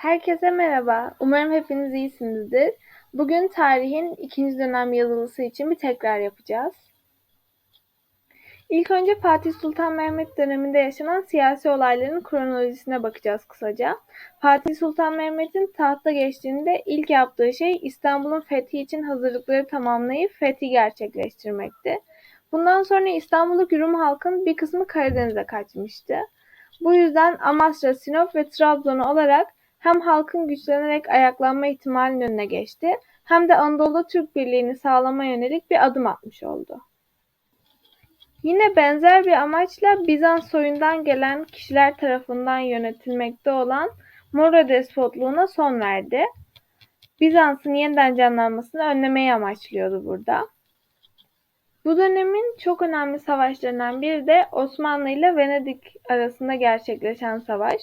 Herkese merhaba. Umarım hepiniz iyisinizdir. Bugün tarihin ikinci dönem yazılısı için bir tekrar yapacağız. İlk önce Fatih Sultan Mehmet döneminde yaşanan siyasi olayların kronolojisine bakacağız kısaca. Fatih Sultan Mehmet'in tahta geçtiğinde ilk yaptığı şey İstanbul'un fethi için hazırlıkları tamamlayıp fethi gerçekleştirmekti. Bundan sonra İstanbul'daki Rum halkın bir kısmı Karadeniz'e kaçmıştı. Bu yüzden Amasra, Sinop ve Trabzon olarak hem halkın güçlenerek ayaklanma ihtimalinin önüne geçti hem de Anadolu'da Türk birliğini sağlama yönelik bir adım atmış oldu. Yine benzer bir amaçla Bizans soyundan gelen kişiler tarafından yönetilmekte olan Mora despotluğuna son verdi. Bizans'ın yeniden canlanmasını önlemeyi amaçlıyordu burada. Bu dönemin çok önemli savaşlarından biri de Osmanlı ile Venedik arasında gerçekleşen savaş.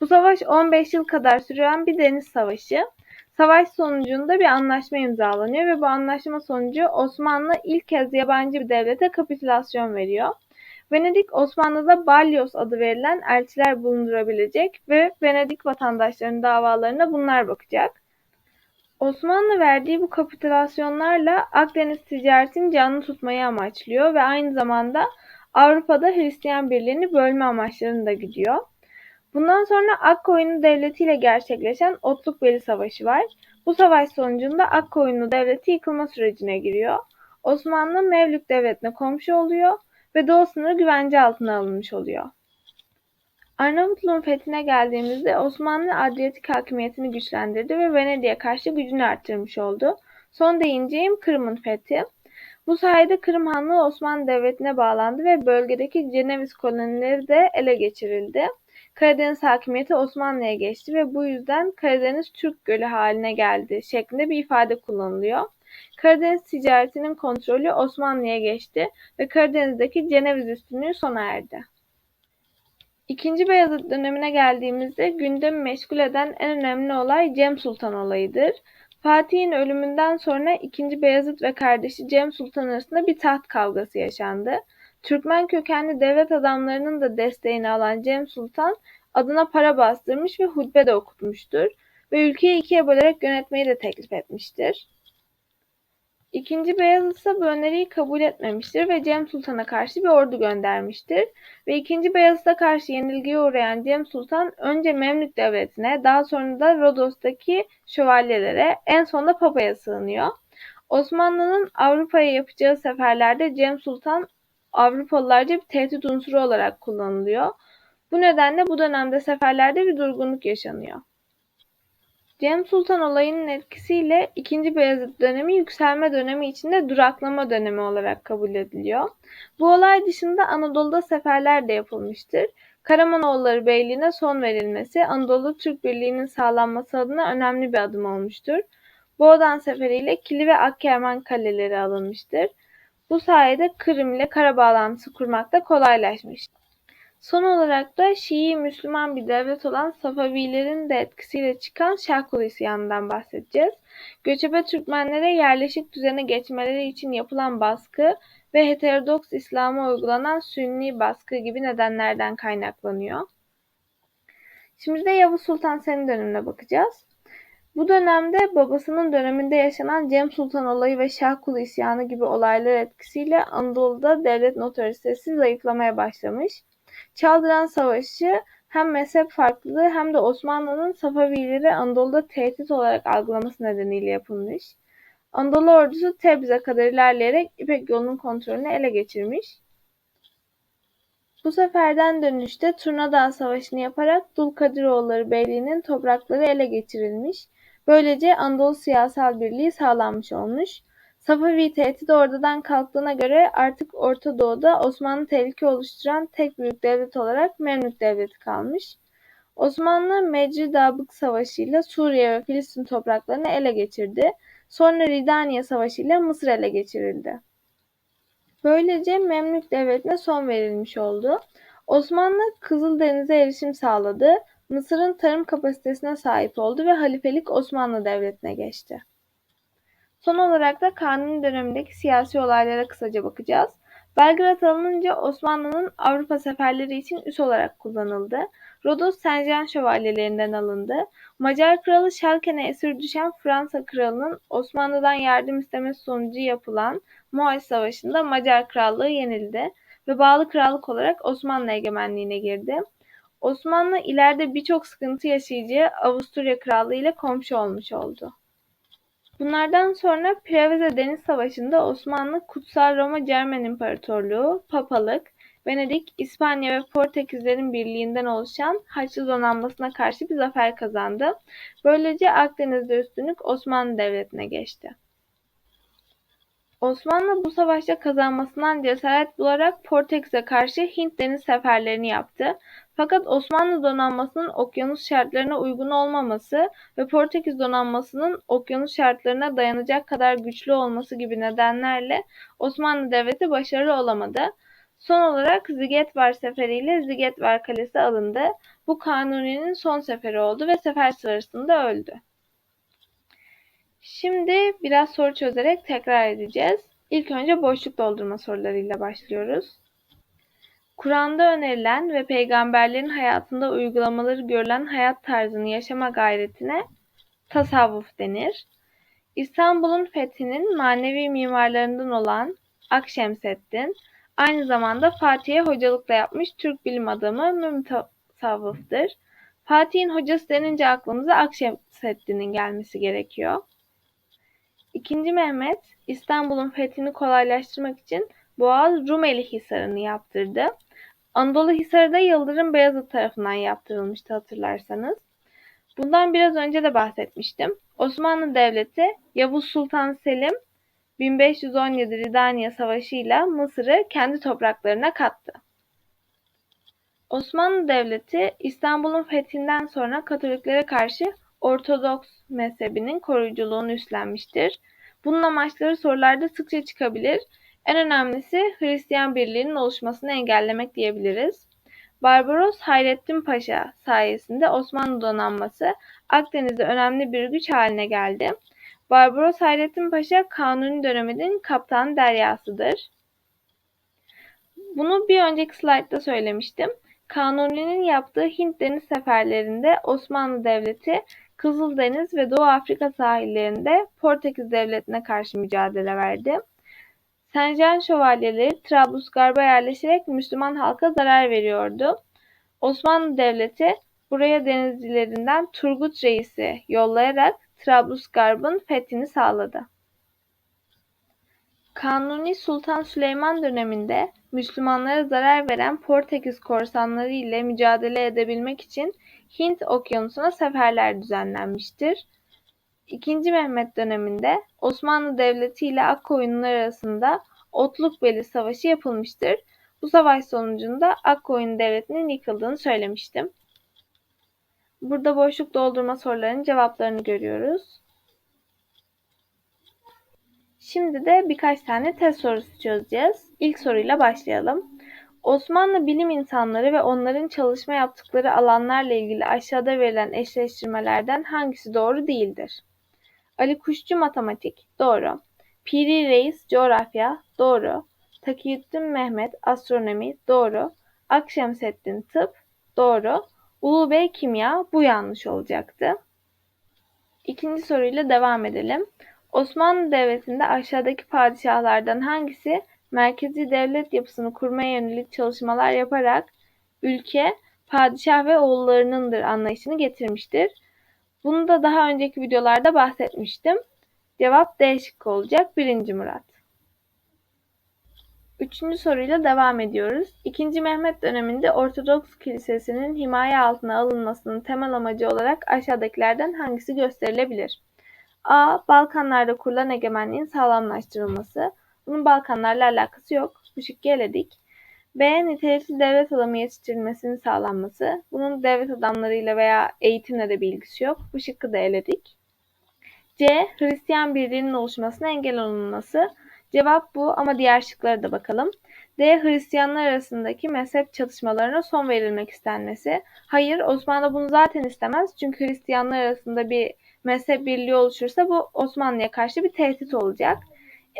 Bu savaş 15 yıl kadar süren bir deniz savaşı. Savaş sonucunda bir anlaşma imzalanıyor ve bu anlaşma sonucu Osmanlı ilk kez yabancı bir devlete kapitülasyon veriyor. Venedik Osmanlı'da Balyos adı verilen elçiler bulundurabilecek ve Venedik vatandaşlarının davalarına bunlar bakacak. Osmanlı verdiği bu kapitülasyonlarla Akdeniz ticaretini canlı tutmayı amaçlıyor ve aynı zamanda Avrupa'da Hristiyan birliğini bölme amaçlarını da gidiyor. Bundan sonra Akkoyunlu Devleti ile gerçekleşen Otlukbeli Savaşı var. Bu savaş sonucunda Akkoyunlu Devleti yıkılma sürecine giriyor. Osmanlı Mevlük Devleti'ne komşu oluyor ve doğu sınırı güvence altına alınmış oluyor. Arnavutluğun fethine geldiğimizde Osmanlı Adriyatik hakimiyetini güçlendirdi ve Venedik'e karşı gücünü arttırmış oldu. Son değineceğim Kırım'ın fethi. Bu sayede Kırım Hanlığı Osmanlı Devleti'ne bağlandı ve bölgedeki Ceneviz kolonileri de ele geçirildi. Karadeniz hakimiyeti Osmanlı'ya geçti ve bu yüzden Karadeniz Türk Gölü haline geldi şeklinde bir ifade kullanılıyor. Karadeniz ticaretinin kontrolü Osmanlı'ya geçti ve Karadeniz'deki Ceneviz üstünlüğü sona erdi. İkinci Beyazıt dönemine geldiğimizde gündemi meşgul eden en önemli olay Cem Sultan olayıdır. Fatih'in ölümünden sonra ikinci Beyazıt ve kardeşi Cem Sultan arasında bir taht kavgası yaşandı. Türkmen kökenli devlet adamlarının da desteğini alan Cem Sultan adına para bastırmış ve hutbe de okutmuştur ve ülkeyi ikiye bölerek yönetmeyi de teklif etmiştir. İkinci Beyazıt ise bu öneriyi kabul etmemiştir ve Cem Sultan'a karşı bir ordu göndermiştir ve ikinci Beyazıt'a karşı yenilgiye uğrayan Cem Sultan önce Memlük Devleti'ne daha sonra da Rodos'taki şövalyelere en sonunda Papa'ya sığınıyor. Osmanlı'nın Avrupa'ya yapacağı seferlerde Cem Sultan Avrupalılarca bir tehdit unsuru olarak kullanılıyor. Bu nedenle bu dönemde seferlerde bir durgunluk yaşanıyor. Cem Sultan olayının etkisiyle ikinci Beyazıt dönemi yükselme dönemi içinde duraklama dönemi olarak kabul ediliyor. Bu olay dışında Anadolu'da seferler de yapılmıştır. Karamanoğulları Beyliği'ne son verilmesi Anadolu Türk Birliği'nin sağlanması adına önemli bir adım olmuştur. Boğdan seferiyle Kili ve Akkerman kaleleri alınmıştır. Bu sayede Kırım ile kara bağlantısı kurmak da kolaylaşmış. Son olarak da Şii Müslüman bir devlet olan Safavilerin de etkisiyle çıkan Şarkul isyanından bahsedeceğiz. Göçebe Türkmenlere yerleşik düzene geçmeleri için yapılan baskı ve heterodoks İslam'a uygulanan Sünni baskı gibi nedenlerden kaynaklanıyor. Şimdi de Yavuz Sultan Selim dönemine bakacağız. Bu dönemde babasının döneminde yaşanan Cem Sultan olayı ve Şahkulu isyanı gibi olaylar etkisiyle Anadolu'da devlet otoritesi zayıflamaya başlamış. Çaldıran Savaşı hem mezhep farklılığı hem de Osmanlı'nın Safavileri Anadolu'da tehdit olarak algılaması nedeniyle yapılmış. Anadolu ordusu Tebriz'e kadar ilerleyerek İpek yolunun kontrolünü ele geçirmiş. Bu seferden dönüşte Turnadağ Savaşı'nı yaparak Dulkadiroğulları Beyliği'nin toprakları ele geçirilmiş. Böylece Anadolu siyasal birliği sağlanmış olmuş. Safavi tehdit ortadan kalktığına göre artık Orta Doğu'da Osmanlı tehlike oluşturan tek büyük devlet olarak Memlük Devleti kalmış. Osmanlı Mecri Dabık Savaşı ile Suriye ve Filistin topraklarını ele geçirdi. Sonra Ridaniye Savaşı ile Mısır ele geçirildi. Böylece Memlük Devleti'ne son verilmiş oldu. Osmanlı Kızıldeniz'e erişim sağladı. Mısır'ın tarım kapasitesine sahip oldu ve halifelik Osmanlı Devleti'ne geçti. Son olarak da Kanuni dönemindeki siyasi olaylara kısaca bakacağız. Belgrad alınınca Osmanlı'nın Avrupa seferleri için üs olarak kullanıldı. Rodos Saint-Jean şövalyelerinden alındı. Macar kralı Şalken'e esir düşen Fransa kralının Osmanlı'dan yardım istemesi sonucu yapılan Mohaç Savaşı'nda Macar krallığı yenildi ve bağlı krallık olarak Osmanlı egemenliğine girdi. Osmanlı ileride birçok sıkıntı yaşayacağı Avusturya Krallığı ile komşu olmuş oldu. Bunlardan sonra Preveze Deniz Savaşı'nda Osmanlı Kutsal Roma Cermen İmparatorluğu, Papalık, Venedik, İspanya ve Portekizlerin birliğinden oluşan Haçlı donanmasına karşı bir zafer kazandı. Böylece Akdeniz'de üstünlük Osmanlı Devleti'ne geçti. Osmanlı bu savaşta kazanmasından cesaret bularak Portekiz'e karşı Hint deniz seferlerini yaptı. Fakat Osmanlı donanmasının okyanus şartlarına uygun olmaması ve Portekiz donanmasının okyanus şartlarına dayanacak kadar güçlü olması gibi nedenlerle Osmanlı Devleti başarılı olamadı. Son olarak Zigetvar seferiyle Zigetvar Kalesi alındı. Bu Kanuni'nin son seferi oldu ve sefer sırasında öldü. Şimdi biraz soru çözerek tekrar edeceğiz. İlk önce boşluk doldurma sorularıyla başlıyoruz. Kur'an'da önerilen ve peygamberlerin hayatında uygulamaları görülen hayat tarzını yaşama gayretine tasavvuf denir. İstanbul'un fethinin manevi mimarlarından olan Akşemseddin, aynı zamanda Fatih'e hocalıkla yapmış Türk bilim adamı Mümtasavvıf'tır. Fatih'in hocası denince aklımıza Akşemseddin'in gelmesi gerekiyor. İkinci Mehmet, İstanbul'un fethini kolaylaştırmak için Boğaz Rumeli Hisarı'nı yaptırdı. Anadolu Hisarı da Yıldırım Beyazıt tarafından yaptırılmıştı hatırlarsanız. Bundan biraz önce de bahsetmiştim. Osmanlı Devleti Yavuz Sultan Selim 1517 Ridaniye Savaşı ile Mısır'ı kendi topraklarına kattı. Osmanlı Devleti İstanbul'un fethinden sonra Katoliklere karşı Ortodoks mezhebinin koruyuculuğunu üstlenmiştir. Bunun amaçları sorularda sıkça çıkabilir. En önemlisi Hristiyan birliğinin oluşmasını engellemek diyebiliriz. Barbaros Hayrettin Paşa sayesinde Osmanlı donanması Akdeniz'de önemli bir güç haline geldi. Barbaros Hayrettin Paşa Kanuni döneminin kaptan deryasıdır. Bunu bir önceki slaytta söylemiştim. Kanuni'nin yaptığı Hint deniz seferlerinde Osmanlı Devleti Kızıldeniz ve Doğu Afrika sahillerinde Portekiz Devleti'ne karşı mücadele verdi. Saint-Jean şövalyeleri Trablusgarp'a yerleşerek Müslüman halka zarar veriyordu. Osmanlı Devleti buraya denizcilerinden Turgut Reis'i yollayarak Trablusgarp'ın fethini sağladı. Kanuni Sultan Süleyman döneminde Müslümanlara zarar veren Portekiz korsanları ile mücadele edebilmek için Hint Okyanusu'na seferler düzenlenmiştir. İkinci Mehmet döneminde Osmanlı Devleti ile Akkoyunlular arasında Otlukbeli Savaşı yapılmıştır. Bu savaş sonucunda Akkoyun Devleti'nin yıkıldığını söylemiştim. Burada boşluk doldurma sorularının cevaplarını görüyoruz. Şimdi de birkaç tane test sorusu çözeceğiz. İlk soruyla başlayalım. Osmanlı bilim insanları ve onların çalışma yaptıkları alanlarla ilgili aşağıda verilen eşleştirmelerden hangisi doğru değildir? Ali Kuşçu matematik, doğru. Piri Reis coğrafya, doğru. Takiyüddin Mehmet astronomi, doğru. Akşemseddin tıp, doğru. Ulu Bey kimya, bu yanlış olacaktı. İkinci soruyla devam edelim. Osmanlı Devleti'nde aşağıdaki padişahlardan hangisi merkezi devlet yapısını kurmaya yönelik çalışmalar yaparak ülke padişah ve oğullarınındır anlayışını getirmiştir. Bunu da daha önceki videolarda bahsetmiştim. Cevap D şıkkı olacak. 1. Murat. Üçüncü soruyla devam ediyoruz. İkinci Mehmet döneminde Ortodoks Kilisesi'nin himaye altına alınmasının temel amacı olarak aşağıdakilerden hangisi gösterilebilir? A. Balkanlarda kurulan egemenliğin sağlamlaştırılması. Bunun Balkanlarla alakası yok. Bu şıkkı eledik. B. Nitelikli devlet adamı yetiştirilmesinin sağlanması. Bunun devlet adamlarıyla veya eğitimle de bir ilgisi yok. Bu şıkkı da eledik. C. Hristiyan birliğinin oluşmasına engel olunması. Cevap bu ama diğer şıklara da bakalım. D. Hristiyanlar arasındaki mezhep çatışmalarına son verilmek istenmesi. Hayır Osmanlı bunu zaten istemez. Çünkü Hristiyanlar arasında bir mezhep birliği oluşursa bu Osmanlı'ya karşı bir tehdit olacak.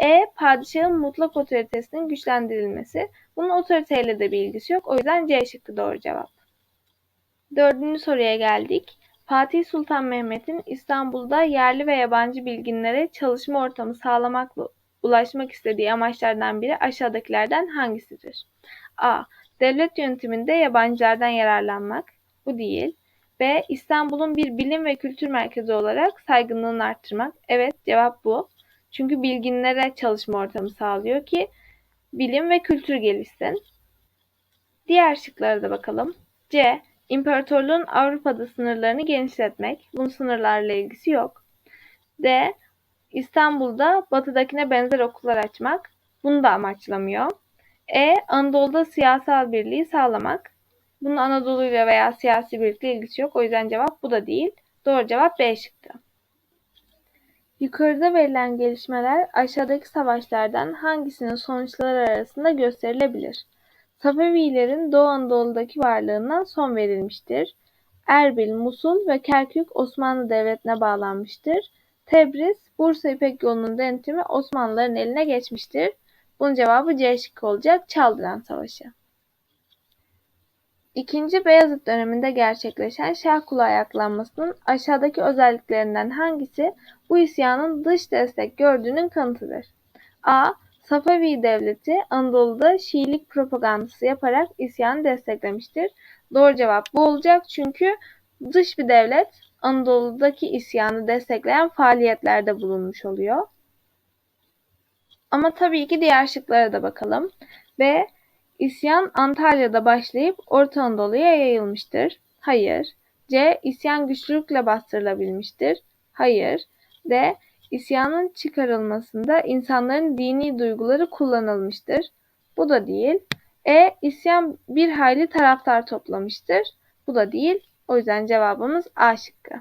E. Padişahın mutlak otoritesinin güçlendirilmesi. Bunun otoriteyle de bir ilgisi yok. O yüzden C şıkkı doğru cevap. Dördüncü soruya geldik. Fatih Sultan Mehmet'in İstanbul'da yerli ve yabancı bilginlere çalışma ortamı sağlamakla ulaşmak istediği amaçlardan biri aşağıdakilerden hangisidir? A. Devlet yönetiminde yabancılardan yararlanmak. Bu değil. B. İstanbul'un bir bilim ve kültür merkezi olarak saygınlığını arttırmak. Evet, cevap bu. Çünkü bilginlere çalışma ortamı sağlıyor ki bilim ve kültür gelişsin. Diğer şıklara da bakalım. C. İmparatorluğun Avrupa'da sınırlarını genişletmek. Bunun sınırlarla ilgisi yok. D. İstanbul'da batıdakine benzer okullar açmak. Bunu da amaçlamıyor. E. Anadolu'da siyasal birliği sağlamak. Bunun Anadolu'yla veya siyasi birlikle ilgisi yok. O yüzden cevap bu da değil. Doğru cevap B şıkkı. Yukarıda verilen gelişmeler aşağıdaki savaşlardan hangisinin sonuçları arasında gösterilebilir? Safevilerin Doğu Anadolu'daki varlığına son verilmiştir. Erbil, Musul ve Kerkük Osmanlı Devleti'ne bağlanmıştır. Tebriz, Bursa İpek yolunun denetimi Osmanlıların eline geçmiştir. Bunun cevabı C şıkkı olacak. Çaldıran Savaşı. İkinci Beyazıt döneminde gerçekleşen Şahkulu ayaklanmasının aşağıdaki özelliklerinden hangisi bu isyanın dış destek gördüğünün kanıtıdır? A. Safavi Devleti Anadolu'da Şiilik propagandası yaparak isyanı desteklemiştir. Doğru cevap bu olacak çünkü dış bir devlet Anadolu'daki isyanı destekleyen faaliyetlerde bulunmuş oluyor. Ama tabii ki diğer şıklara da bakalım. B. İsyan Antalya'da başlayıp Orta Anadolu'ya yayılmıştır. Hayır. C. İsyan güçlükle bastırılabilmiştir. Hayır. D. İsyanın çıkarılmasında insanların dini duyguları kullanılmıştır. Bu da değil. E. İsyan bir hayli taraftar toplamıştır. Bu da değil. O yüzden cevabımız A şıkkı.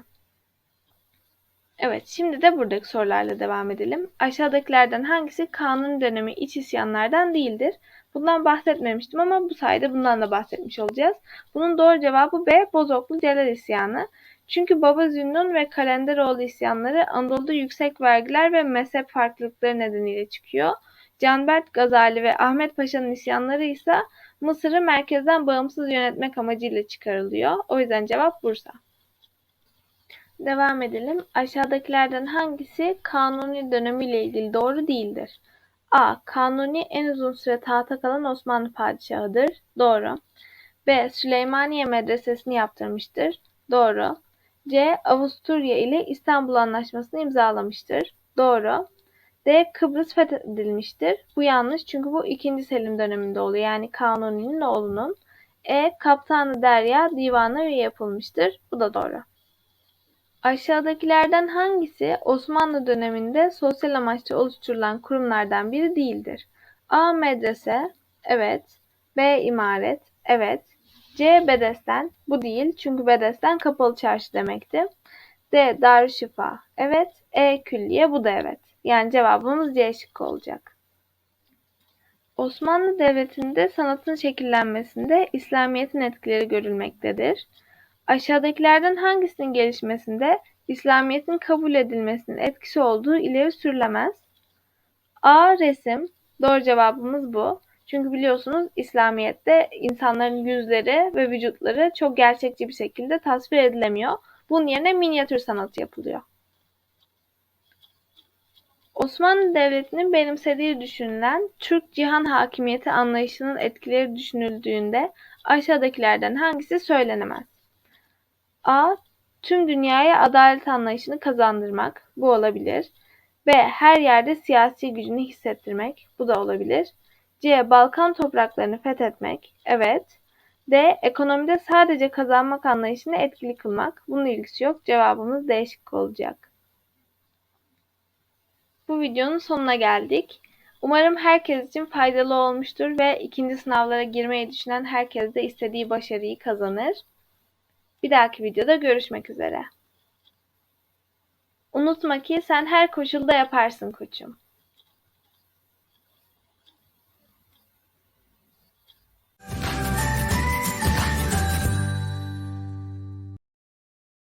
Evet, şimdi de buradaki sorularla devam edelim. Aşağıdakilerden hangisi kanun dönemi iç isyanlardan değildir? Bundan bahsetmemiştim ama bu sayede bundan da bahsetmiş olacağız. Bunun doğru cevabı B. Bozoklu Celal isyanı. Çünkü Baba Zünnun ve Kalenderoğlu isyanları Anadolu'da yüksek vergiler ve mezhep farklılıkları nedeniyle çıkıyor. Canberk Gazali ve Ahmet Paşa'nın isyanları ise Mısır'ı merkezden bağımsız yönetmek amacıyla çıkarılıyor. O yüzden cevap Bursa. Devam edelim. Aşağıdakilerden hangisi Kanuni dönemiyle ilgili doğru değildir? A. Kanuni en uzun süre tahta kalan Osmanlı padişahıdır. Doğru. B. Süleymaniye Medresesi'ni yaptırmıştır. Doğru. C. Avusturya ile İstanbul Anlaşması'nı imzalamıştır. Doğru. D. Kıbrıs fethedilmiştir. Bu yanlış çünkü bu 2. Selim döneminde oluyor. Yani Kanuni'nin oğlunun. E. Kaptanı Derya divana üye yapılmıştır. Bu da doğru. Aşağıdakilerden hangisi Osmanlı döneminde sosyal amaçlı oluşturulan kurumlardan biri değildir? A. Medrese Evet. B. İmaret Evet. C. Bedesten Bu değil çünkü bedesten kapalı çarşı demekti. D. Darüşşifa Evet. E. Külliye Bu da evet. Yani cevabımız C şıkkı olacak. Osmanlı Devleti'nde sanatın şekillenmesinde İslamiyet'in etkileri görülmektedir. Aşağıdakilerden hangisinin gelişmesinde İslamiyet'in kabul edilmesinin etkisi olduğu ileri sürülemez? A. Resim. Doğru cevabımız bu. Çünkü biliyorsunuz İslamiyet'te insanların yüzleri ve vücutları çok gerçekçi bir şekilde tasvir edilemiyor. Bunun yerine minyatür sanatı yapılıyor. Osmanlı Devleti'nin benimsediği düşünülen Türk cihan hakimiyeti anlayışının etkileri düşünüldüğünde aşağıdakilerden hangisi söylenemez? A. Tüm dünyaya adalet anlayışını kazandırmak. Bu olabilir. B. Her yerde siyasi gücünü hissettirmek. Bu da olabilir. C. Balkan topraklarını fethetmek. Evet. D. Ekonomide sadece kazanmak anlayışını etkili kılmak. Bunun ilgisi yok. Cevabımız D şıkkı olacak. Bu videonun sonuna geldik. Umarım herkes için faydalı olmuştur ve ikinci sınavlara girmeyi düşünen herkes de istediği başarıyı kazanır. Bir dahaki videoda görüşmek üzere. Unutma ki sen her koşulda yaparsın koçum.